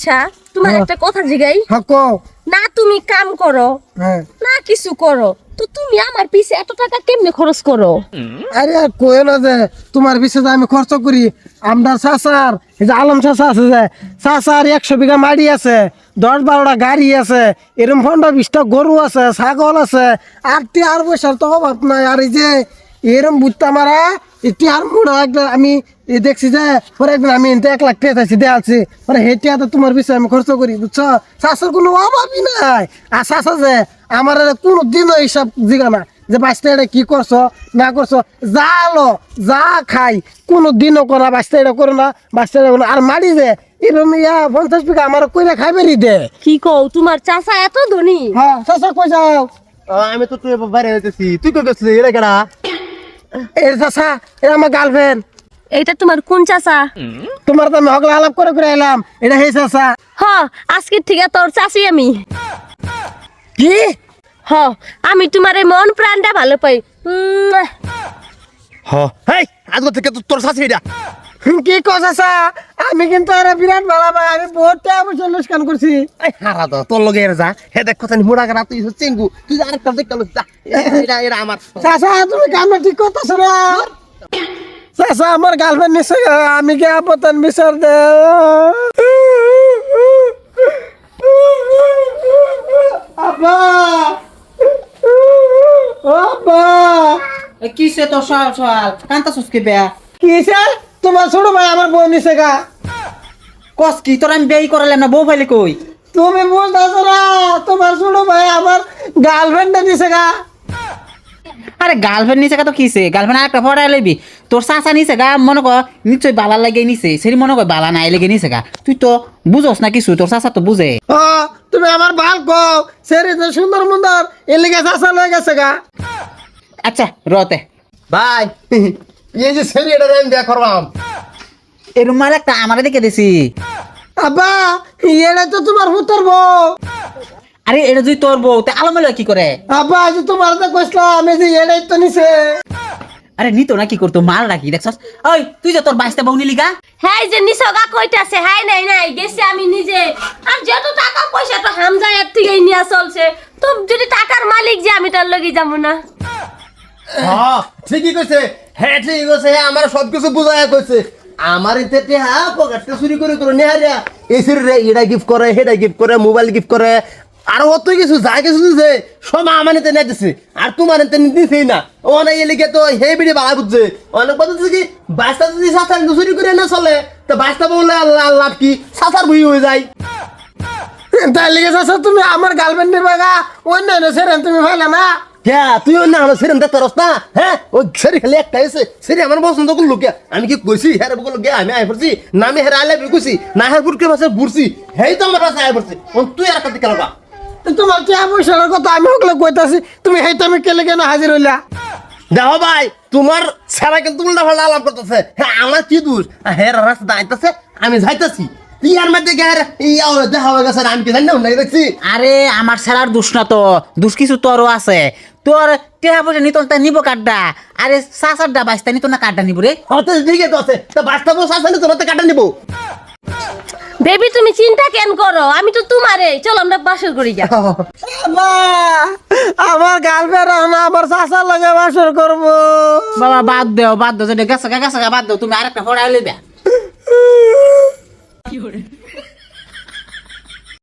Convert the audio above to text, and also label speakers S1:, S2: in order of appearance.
S1: আচ্ছা তোমার
S2: হ্যাঁ।
S1: একটা কথা জিগাই।
S2: হ্যাঁ
S1: না তুমি কাম করো।
S2: হ্যাঁ।
S1: না কিছু করো। তো তুমি আমার পিছে এত টাকা কেমনে খরচ করো?
S2: আরে কয়ে না যে তোমার বিষয়ে আমি খরচ করি আমদার চাচার এই যে আলম চাচা আছে যে চাচার একশো বিঘা মাড়ি আছে দশ বারোটা গাড়ি আছে এরম পনেরো বিশটা গরু আছে ছাগল আছে আর টি আর পয়সার তো অভাব নাই। আর এই যে এরম বুঝতে মারা এটি আর মুড়া একটা আমি এ দেখছি যে পরে একদিন আমি এনতে এক লাখ টাকা চাইছি দেয়ালছি পরে হেঁটে তো তোমার বিষয়ে আমি খরচ করি বুঝছ? চাষের কোনো অভাবই নাই। আর চাষা যে আমার কোনো দিনও এইসব জিগা না যে বাঁচতে এটা কি করছ না করছ যা আলো যা খাই কোনো দিনও করো না বাঁচতে এটা করো না বাঁচতে এটা। আর মারি যে এরকম ইয়া পঞ্চাশ বিঘা আমার কইরা খাইবে দে।
S1: কি কও তোমার চাচা এত ধনী?
S2: হ্যাঁ চাষা কই যাও?
S3: আমি তো তুই বাইরে যেতেছি তুই কই গেছিলি? এটা কেডা?
S2: এর চাষা এটা আমার গার্লফ্রেন্ড
S1: এইটা তোমার কোন চাচা?
S2: তোমার তো আমি হগলা আলাপ করে করে এলাম। এটা হে চাষা
S1: হ আজকের থেকে তোর চাচি আমি।
S2: কি?
S1: হ আমি তোমার এই মন প্রাণটা ভালো পাই। উম,
S3: হ। হেই আজকে থেকে তোর চাষি এটা।
S2: কি কস চাষা আমি কিন্তু আরে বিরাট ভালো পাই আমি বহুত পয়সা লোকসান করছি।
S3: এই হারা তো তোর লগে এর যা। হে দেখ কথা মুড়া করা তুই হচ্ছে চেঙ্গু তুই আরেকটা দেখ কালো যা। এটা এটা আমার
S2: চাষা তুমি কামটা ঠিক করতেছো না? চাষা আমার গার্লফ্রেন্ড নিশ্চয় আমি কি আপতন বিচার দে। আব্বা। ও আব্বা
S4: কিসে তো সল সল কান্তা সুস্কি বেয়া
S2: কিসে? তোমার ছোট ভাই আমার বউ নিছে গা।
S4: কস কি তোর আমি বেই করালাম না বউ ফাইলে কই?
S2: তুমি বুঝতেছো না তোমার ছোট ভাই আমার গার্লফ্রেন্ড নিছে গা।
S4: আরে গার্লফ্রেন্ড নিছে তো কিসে? গার্লফ্রেন্ড একটা ফড়াই লইবি। তোর চাচা নিছে গা মনে কর নিশ্চয় বালা লাগে নিছে। সেরি মনে কর বালা নাই লেগে নিছে গা। তুই তো বুঝোস না কিছু তোর চাচা তো বুঝে।
S2: ও তুমি আমার ভালো কও সেরি তো সুন্দর মুন্দর এলিগে চাষা লয়ে গেছে গা।
S4: আচ্ছা রতে
S3: ভাই এই যে সেরি এটা আমি বিয়া করবাম।
S4: এরম মাল একটা আমারে দেখে দিছি।
S2: আব্বা এটা তো তোমার পুত্র বউ।
S4: আরে এটা যদি তোর বউ তে আলমেলা কি করে?
S2: আব্বা আজ তোমার তো কইছিলাম আমি যে এটাই তো নিছে।
S4: আরে নিতো না কি করতো মাল রাখি দেখছস? ওই তুই যে তোর বাইশটা বউ নিলি গা?
S1: হ্যাঁ যে নিসগা কইতাছে হাই নাই নাই গেছি আমি নিজে। আর যত টাকা পয়সা তো হামজা এর থেকেই নিয়ে চলছে তো যদি টাকার মালিক যে আমি তার লগে যাব না।
S3: হ্যাঁ ঠিকই কইছে। হ্যাঁ ঠিকই কইছে। হ্যাঁ আমার সব কিছু বুঝায়া কইছে। আমার এতে টেহা পকেটটা চুরি করে করে নেহারিয়া এই সিরি রে এটা গিফট করে হেটা গিফট করে মোবাইল গিফট করে। আর অত কিছু, যা কিছু দিছে, সব আমার এতে নিয়ে দিছে। আর তোমার এতে দিছেই না। অনেক এলিকে তো হে বিড়ি বাড়া বুঝছে। অনেক কথা হচ্ছে কি বাইশটা যদি সাঁতার চুরি করে না চলে, তো বললে আল্লাহ লাভ কি? সাঁতার বই হয়ে যায়।
S2: তাই চাষা তুমি আমার গার্লফ্রেন্ড নিবে গা। অন্যান্য সেরেন তুমি ভাইলা না?
S3: কে? তুই অন্য আমার সেরেন দেখতে রস হ্যাঁ ওই সেরি খালি একটা এসে সেরি আমার পছন্দ করল কে? আমি কি কইছি? বলো গে আমি আয় পড়ছি। না আমি হেরা আলে কইছি না বুড়কে পাশে বুড়ছি হেই তো আমার পাশে আয় পড়ছি। তুই আর কাতে কেন
S2: তোমার কে পয়সার কথা? আমি ওগুলো কইতাছি। তুমি হেইটা আমি কেলে কেন হাজির হইলা?
S3: দেখো ভাই তোমার সারা কিন্তু উল্টা আলাপ করতেছে। হ্যাঁ আমার কি দোষ? হ্যাঁ রাস্তা দাঁড়াইতেছে আমি যাইতেছি। ইয়ার মধ্যে গে ইয়া দেখা হয়ে গেছে আমি কি জানি না দেখছি।
S4: আরে আমার ছেড়ার দুষ না তো। দুষ কিছু তোরও আছে। তোর টেহা পয়সা নিত তা নিব কার্ডটা আরে সাসারটা বাইশটা নিত না কার্ডটা নিব রে।
S3: হতে ঠিক আছে। তো বাস্তব শাসনে তোমার কাটা নিবো।
S1: বেবি তুমি চিন্তা কেন করো? আমি তো তোমারে। চলো আমরা বাসর করি যা
S2: আমার গার্লফ্রেন্ড না আমার চাষার লাগে বাসর করব।
S4: বাবা বাদ দেও বাদ দেও। যেটা গেছে গা, গেছে বাদ দেও। তুমি আরেকটা ফড়াই লইবা।